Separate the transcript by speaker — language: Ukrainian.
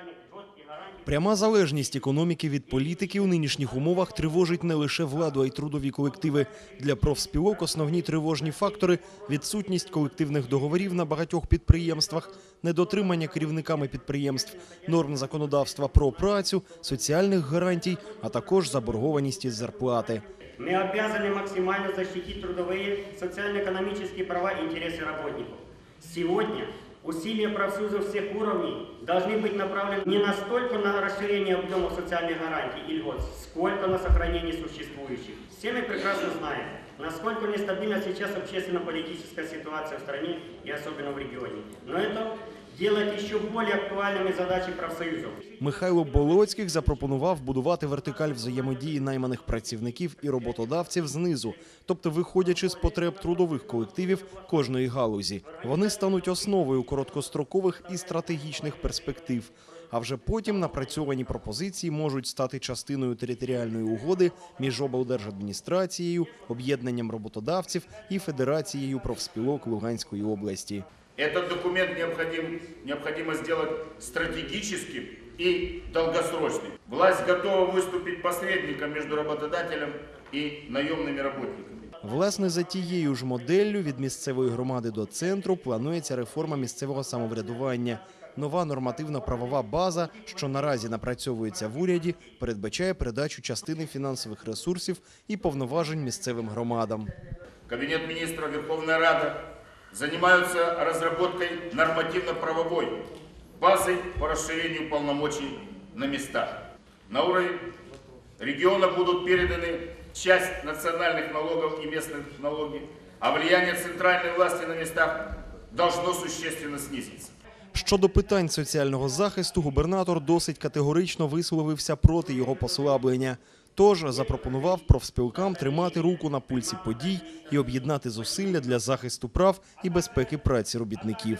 Speaker 1: социальных жестких гарантий.
Speaker 2: Пряма залежність економіки від політики у нинішніх умовах тривожить не лише владу, а й трудові колективи. Для профспілок основні тривожні фактори – відсутність колективних договорів на багатьох підприємствах, недотримання керівниками підприємств, норм законодавства про працю, соціальних гарантій, а також заборгованість із зарплати.
Speaker 1: Мы обязаны максимально защитить трудовые, социально-экономические права и интересы работников. Сегодня усилия профсоюзов всех уровней должны быть направлены не настолько на расширение объема социальных гарантий и льгот, сколько на сохранение существующих. Все мы прекрасно знаем, насколько нестабильна сейчас общественно-политическая ситуация в стране и особенно в регионе. Но это делает еще более актуальными задачи профсоюзов.
Speaker 2: Михайло Болоцьких запропонував будувати вертикаль взаємодії найманих працівників і роботодавців знизу, тобто виходячи з потреб трудових колективів кожної галузі. Вони стануть основою короткострокових і стратегічних перспектив. А вже потім напрацьовані пропозиції можуть стати частиною територіальної угоди між облдержадміністрацією, об'єднанням роботодавців і федерацією профспілок Луганської області.
Speaker 3: Этот документ необходим, необходимо сделать стратегическим и долгосрочным. Власть готова выступить посредником между работодателем и наемными работниками.
Speaker 2: Власне, за тією ж моделлю від місцевої громади до центру планується реформа місцевого самоврядування. Нова нормативно-правова база, що наразі напрацьовується в уряді, передбачає передачу частини фінансових ресурсів і повноважень місцевим громадам.
Speaker 3: Кабинет министров Верховная Рада занимаются разработкой нормативно-правовой базы по расширению полномочий на местах. На уровень региона будут переданы часть национальных налогов и местных налоги, а влияние центральной власти на местах должно существенно снизиться.
Speaker 2: Щодо питань соціального захисту, губернатор досить категорично висловився проти його послаблення. Тож запропонував профспілкам тримати руку на пульсі подій і об'єднати зусилля для захисту прав і безпеки праці робітників.